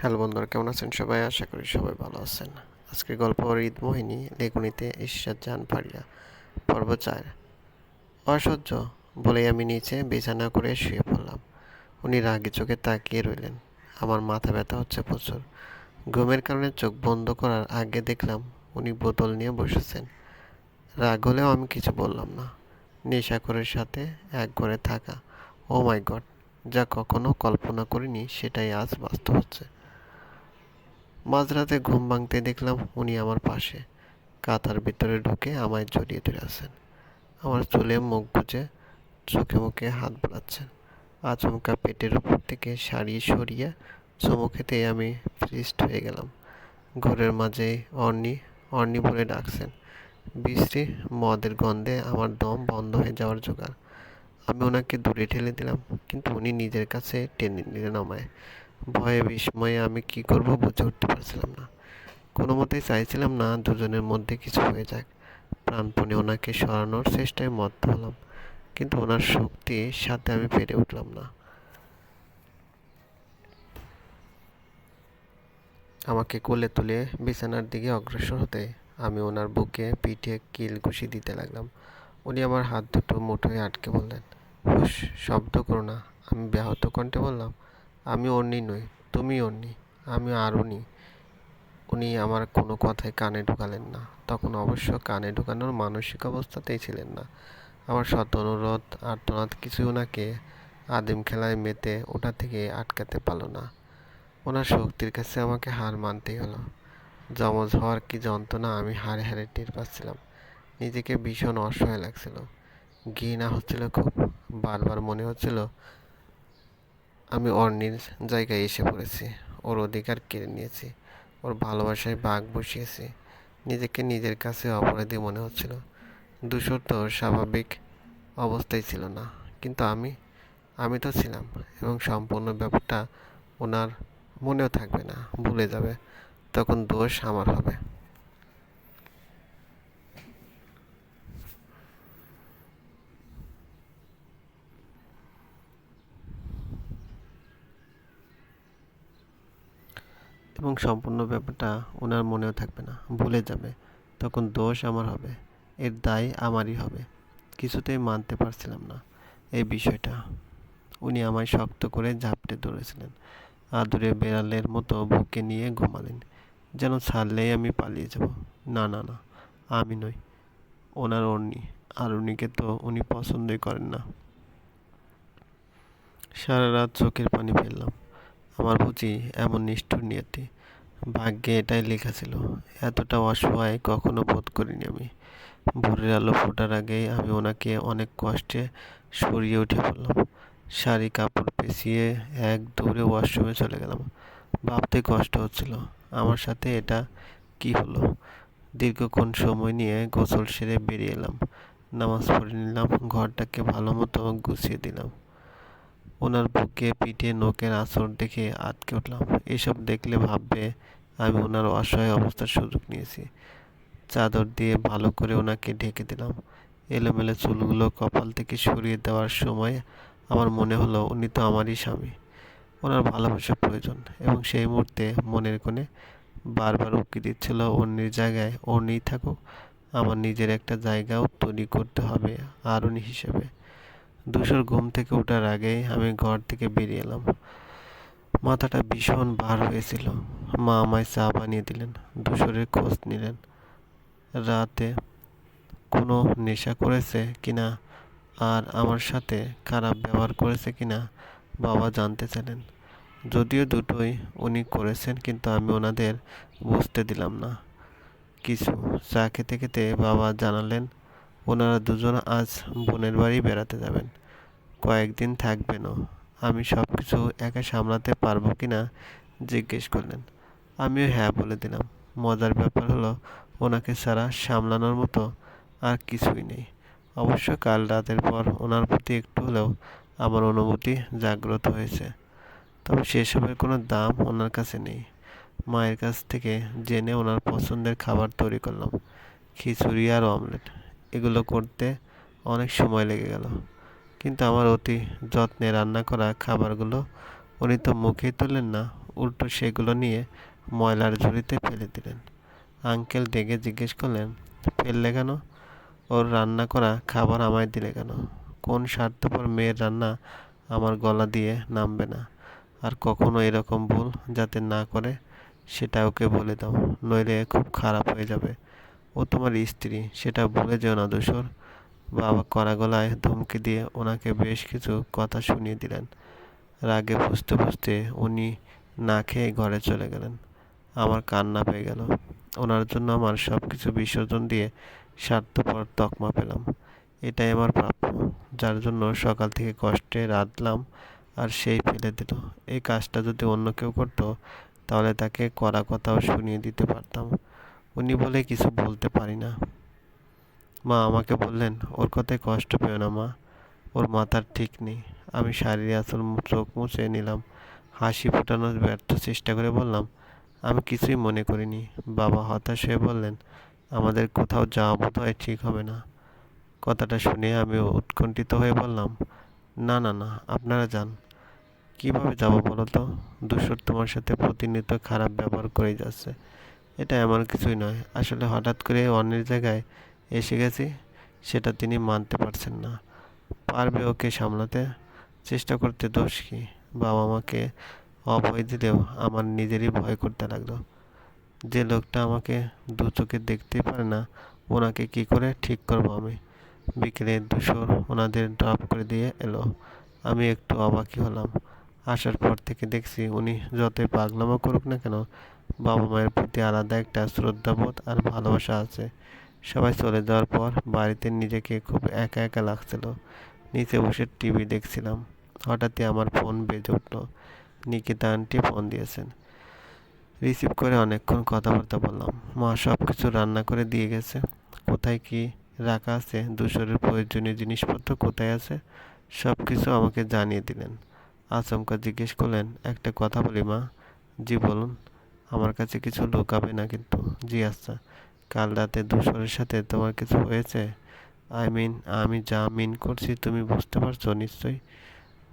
Hello বন্ধুরা, কেমন আছেন সবাই? আশা করি সবাই ভালো আছেন। আজকের গল্প ঈদ মোহিনী লেগুনিতে ঈশ্বর জান পাড়িয়া পর্ব চার। অসহ্য, বলেই আমি নিচে বিছানা করে শুয়ে পড়লাম। উনি রাগে চোখে তাকিয়ে রইলেন। আমার মাথা ব্যথা হচ্ছে প্রচুর। ঘুমের কারণে চোখ বন্ধ করার আগে দেখলাম উনি বোতল নিয়ে বসেছেন। রাগ হলেও আমি কিছু বললাম না। নেশাখোরের সাথে এক ঘরে থাকা। ও মাই গড যা কখনো কল্পনা করিনি, সেটাই আজ বাস্তব হচ্ছে। মাঝরাতে ঘুম ভাঙতে দেখলাম উনি আমার পাশে। কাতার ভিতরে ঢুকে আমায় জড়িয়ে ধরে আছেন। আমার চুলে মুখ গুজে চোখে মুখে হাত বোলাচ্ছেন আচমকা পেটের উপর থেকে শাড়ি সরিয়ে চুমু খেতে আমি ফ্রিস্ট হয়ে গেলাম। ঘরের মাঝে অর্নি অর্নি বলে ডাকছেন। বিশ্রী মদের গন্ধে আমার দম বন্ধ হয়ে যাওয়ার জোগাড়। আমি ওনাকে দূরে ঠেলে দিলাম, কিন্তু উনি নিজের কাছে টেনে নিলেন আমায়। ভয়ে বিস্ময়ে আমি কি করব বুঝে উঠতে পারছিলাম না। কোনো মতেই চাইছিলাম না দুজনের মধ্যে কিছু হয়ে যাক। প্রাণপণে ওনাকে সরানোর চেষ্টায় মত্ত হলাম, কিন্তু ওনার শক্তির সাথে আমি পেরে উঠলাম না। আমাকে কোলে তুলে বিছানার দিকে অগ্রসর হতে আমি ওনার বুকে পিঠে কিল ঘুষি দিতে লাগলাম। উনি আমার হাত দুটো মুঠোয় আটকে বললেন শব্দ করো না। আমি ব্যাহত কণ্ঠে বললাম আমি অন্যি নই, তুমি অন্যি, আমি আরুনি উনি আমার কোনো কথায় কানে ঢুকালেন না। তখন অবশ্য কানে ঢুকানোর মানসিক অবস্থাতেই ছিলেন না। আমার শত অনুরোধ আর্তনাদ কিছুই ওনাকে আদিম খেলায় মেতে ওটা থেকে আটকাতে পারল না। ওনার শক্তির কাছে আমাকে হার মানতেই হলো। জমজ হওয়ার কি যন্ত্রণা আমি হারে হারে টের পাচ্ছিলাম। নিজেকে ভীষণ অসহায় লাগছিল। ঘৃণা হচ্ছিল খুব। বারবার মনে হচ্ছিল আমি অর্ণির জায়গায় এসে পড়েছি। ওর অধিকার কেড়ে নিয়েছি। ওর ভালোবাসায় বাঘ বসিয়েছি। নিজেকে নিজের কাছে অপরাধী মনে হচ্ছিল। দূষর তো স্বাভাবিক অবস্থায় ছিল না। কিন্তু আমি আমি তো ছিলাম এবং সম্পূর্ণ ব্যাপারটা ওনার মনেও থাকবে না, ভুলে যাবে। তখন দোষ আমার হবে। এবং সম্পূর্ণ ব্যাপারটা ওনার মনেও থাকবে না। ভুলে যাবে। তখন দোষ আমার হবে। এর দায় আমারই হবে। কিছুতেই মানতে পারছিলাম না এই বিষয়টা। উনি আমায় শক্ত করে ঝাপটে ধরেছিলেন। আদুরে বেড়ালের মতো বুকে নিয়ে ঘুমালেন। যেন ছাড়লেই আমি পালিয়ে যাব। না না না, আমি নই। ওনার অর্নি। আর উনিকে তো উনি পছন্দই করেন না। সারা রাত চোখের পানি ফেললাম। আমার বুঝি এমন নিষ্ঠুর নিয়তি। ভাগ্যে এটাই লেখা ছিল, এতটা অসহায় কখনো বোধ করিনি আমি। ভোরের আলো ফোটার আগেই আমি ওনাকে অনেক কষ্টে সরিয়ে উঠে পড়লাম শাড়ি, কাপড় পেঁচিয়ে এক দৌড়ে ওয়াশরুমে চলে গেলাম। ভাবতে কষ্ট হচ্ছিল, আমার সাথে এটা কি হলো? দীর্ঘক্ষণ সময় নিয়ে গোসল সেরে বেরিয়ে এলাম। নামাজ পড়ে নিলাম, ঘরটাকে ভালো মতো গুছিয়ে দিলাম। ওনার বুকে, পিঠে নোকের আঁচড় দেখে আটকে উঠলাম। এসব দেখলে ভাববে আমি ওনার অসহায় অবস্থার সুযোগ নিয়েছি। চাদর দিয়ে ভালো করে ওনাকে ঢেকে দিলাম। এলোমেলো চুলগুলো কপাল থেকে সরিয়ে দেওয়ার সময় আমার মনে হলো, উনি তো আমারই স্বামী। ওনার ভালোবাসা প্রয়োজন। এবং সেই মুহূর্তে মনের কোণে বারবার উকি দিচ্ছিল, অন্যের জায়গায় অন্যই থাকুক। আমার নিজের একটা জায়গাও তৈরি করতে হবে আরুনি হিসেবে। দুশোর ঘুম থেকে ওঠার আগেই আমি ঘর থেকে বেরিয়ে এলাম। মাথাটা ভীষণ ভার হয়েছিল। মা আমায় চা বানিয়ে দিলেন, দুশোরের খোঁজ নিলেন। রাতে কোনো নেশা করেছে কিনা আর আমার সাথে খারাপ ব্যবহার করেছে কিনা বাবা জানতে চাইলেন। যদিও দুটোই উনি করেছেন, কিন্তু আমি ওনাদের বুঝতে দিলাম না। কিছু চা খেতে খেতে বাবা জানালেন, ওনারা দুজন আজ বোনের বাড়ি বেড়াতে যাবেন। কয়েকদিন থাকবেনও আমি সব কিছু একা সামলাতে পারব কি না জিজ্ঞেস করলেন। আমিও হ্যাঁ বলে দিলাম। মজার ব্যাপার হলো, ওনাকে ছাড়া সামলানোর মতো আর কিছুই নেই। অবশ্য কাল রাতের পর ওনার প্রতি একটু হলেও আমার অনুভূতি জাগ্রত হয়েছে। তবে সেসবের কোনো দাম ওনার কাছে নেই। মায়ের কাছ থেকে জেনে ওনার পছন্দের খাবার তৈরি করলাম। খিচুড়ি আর অমলেট। এগুলো করতে অনেক সময় লেগে গেল। কিন্তু আমার অতি যত্নে রান্না করা খাবারগুলো উনি তো মুখেই তোলেন না, উল্টো সেগুলো নিয়ে ময়লার ঝুড়িতে ফেলে দিলেন। আঙ্কেল ডেকে জিজ্ঞেস করলেন, ফেললে কেন? ওর রান্না করা খাবার আমায় দিলে কেন? কোন স্বার্থপর মেয়ের রান্না আমার গলা দিয়ে নামবে না? আর কখনো এরকম ভুল যাতে না করে, সেটা ওকে বলে দাও, নইলে খুব খারাপ হয়ে যাবে। ও তোমার স্ত্রী, সেটা ভুলে যেও না দোসর বাবা কড়া গলায় ধমকি দিয়ে ওনাকে বেশ কিছু কথা শুনিয়ে দিলেন। রাগে বুঝতে বুঝতে উনি না খেয়ে ঘরে চলে গেলেন। আমার কান্না পেয়ে গেল। ওনার জন্য আমার সব কিছু বিসর্জন দিয়ে স্বার্থপর তকমা পেলাম। এটাই আমার প্রাপ্য, যার জন্য সকাল থেকে কষ্টে রাঁধলাম আর সেই ফেলে দিল। এই কাজটা যদি অন্য কেউ করতো, তাহলে তাকে কড়া কথাও শুনিয়ে দিতে পারতাম। উনি বলে কিছু বলতে পারি না। মা আমাকে বললেন, ওর কথায় কষ্ট পেও না মা। ওর মাথার ঠিক নেই। আমি শাড়ির আসল চোখ মুছে নিলাম। হাসি ফোটানোর ব্যর্থ চেষ্টা করে বললাম, আমি কিছুই মনে করিনি। বাবা হতাশ হয়ে বললেন, আমাদের কোথাও যাওয়া বোধ হয় ঠিক হবে না। কথাটা শুনে আমি উৎকণ্ঠিত হয়ে বললাম, না না না, আপনারা যান। কীভাবে যাব বলো তো? দুশোর তোমার সাথে প্রতিনিয়ত খারাপ ব্যবহার করেই যাচ্ছে। এটা এমন কিছুই নয়। আসলে হঠাৎ করে অন্যের জায়গায় এসে গেছি, সেটা তিনি মানতে পারছেন না। পারবে ওকে সামলাতে? চেষ্টা করতে দোষ কি? বাবা মাকে অভয় দিলেও আমার নিজেরই ভয় করতে লাগল। যে লোকটা আমাকে দু চোখে দেখতেই পারে না, ওনাকে কি করে ঠিক করব আমি? বিকেলে দুশোর ওনাদের ড্রপ করে দিয়ে এলো। আমি একটু অবাকই হলাম। আসার পর থেকে দেখছি উনি যতই পাগলামো করুক না কেন, বাবা মায়ের প্রতি আলাদা একটা শ্রদ্ধাবোধ আর ভালোবাসা আছে। সবাই চলে যাওয়ার পর বাড়িতে নিজেকে খুব একা একা লাগছিল। নিচে বসে টিভি দেখছিলাম। হঠাৎই আমার ফোন বেজে উঠল। নিকিতা আন্টি ফোন দিয়েছেন। রিসিভ করে অনেকক্ষণ কথাবার্তা বললাম। মা সব কিছু রান্না করে দিয়ে গেছে। কোথায় কি রাখা আছে? দুশোরের প্রয়োজনীয় জিনিসপত্র কোথায় আছে? সব কিছু আমাকে জানিয়ে দিলেন। আচমকা জিজ্ঞেস করলেন, একটা কথা বলি মা। জি বলুন। আমার কাছে কিছু লুকাবে না কিন্তু। জি আচ্ছা। কাল রাতে দুশোরের সাথে তোমার কিছু হয়েছে? আই মিন আমি যা মিন করছি তুমি বুঝতে পারছ নিশ্চয়ই।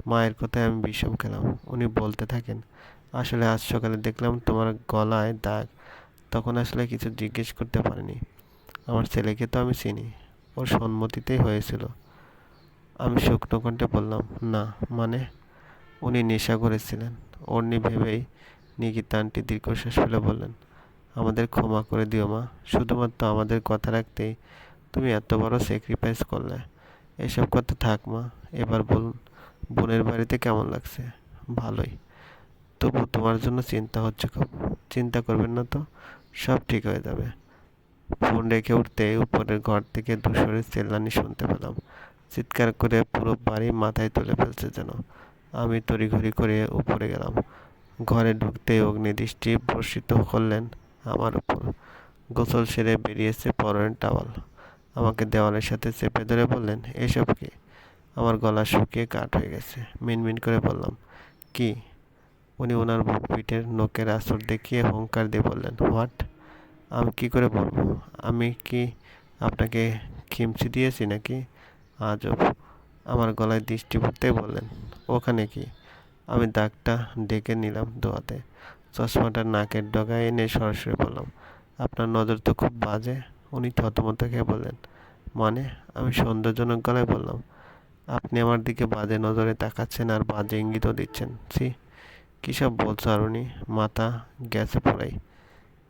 মায়ের কথায় আমি বিষম খেলাম, উনি বলতে থাকেন। আসলে আজ সকালে দেখলাম তোমার গলায় দাগ, তখন আসলে কিছু জিজ্ঞেস করতে পারিনি। আমার ছেলেকে তো আমি চিনি, ওর সম্মতিতেই হয়েছিল। আমি শুকনো কণ্ঠে বললাম, না মানে? উনি নেশা করেছিলেন। অর্নি ভেবেই নিকিতা আন্টি দীর্ঘশ্বাস ফেলে বললেন আমাদের ক্ষমা করে দিও, মা। শুধুমাত্র আমাদের কথা রাখতেই তুমি এত বড় স্যাক্রিফাইস করলে। এসব কথা থাক, মা। এবার বলুন বোনের বাড়িতে কেমন লাগছে? ভালোই। তবু তোমার জন্য চিন্তা হচ্ছে খুব। চিন্তা করবেন না তো, সব ঠিক হয়ে যাবে। ফোন রেখে উঠতে উপরের ঘর থেকে ধূসরের চেল্লানি শুনতে পেলাম। চিৎকার করে পুরো বাড়ি মাথায় তুলে ফেলছে যেন। আমি তড়িঘড়ি করে উপরে গেলাম। ঘরে ঢুকতে অগ্নিদৃষ্টি বর্ষিত করলেন আমার উপর। গোসল সেরে বেরিয়েছে পরনের টাওয়াল। আমাকে দেওয়ালের সাথে চেপে ধরে বললেন, এসব কি? আমার গলা শুকিয়ে কাঠ হয়ে গেছে। মিনমিন করে বললাম, কি? উনি ওনার পিঠের নোকের আসর দেখিয়ে হুঙ্কার দিয়ে বললেন, হোয়াট? আমি কি করে বলব? আমি কি আপনাকে খিমচি দিয়েছি নাকি? আজব। আমার গলায় দৃষ্টি পড়তেই বললেন, ওখানে কি? আমি দাগটা ডেকে নিলাম দোয়াতে। চশমাটা নাকের ডগায় এনে সরাসরি বললাম, আপনার নজর তো খুব বাজে। উনি থতমত খেয়ে বললেন মানে? আমি সন্দেহজনক গলায় বললাম, আপনি আমার দিকে বাজে নজরে তাকাচ্ছেন আর বাজে ইঙ্গিতও দিচ্ছেন। ছি, কী সব বলছো আর উনি? মাথা গেছে পড়াই।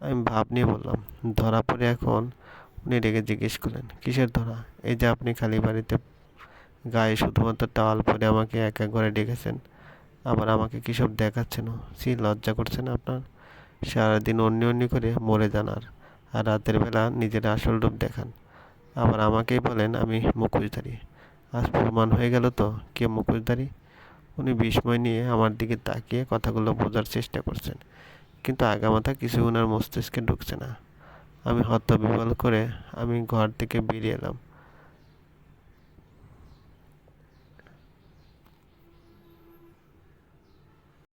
আমি ভাব নিয়ে বললাম, ধরা পড়ে এখন? উনি রেগে জিজ্ঞেস করলেন, কিসের ধরা? এই যে আপনি খালি বাড়িতে গায়ে শুধুমাত্র টাওয়াল পরে আমাকে একা ঘরে ডেকেছেন। আবার আমাকে কী সব দেখাচ্ছেন সি লজ্জা করছে না আপনার? সারাদিন অন্য অন্য করে মরে যান আর রাতের বেলা নিজের আসল রূপ দেখান। আবার আমাকেই বলেন আমি মুখোশধারী। আজ প্রমাণ হয়ে গেল তো, কে মুখোশধারী? উনি বিস্ময় নিয়ে আমার দিকে তাকিয়ে কথাগুলো বোঝার চেষ্টা করছেন। কিন্তু আগামাথা কিছু ওনার মস্তিষ্কে ঢুকছে না। আমি হতবিহ্বল করে আমি ঘর থেকে বেরিয়ে এলাম।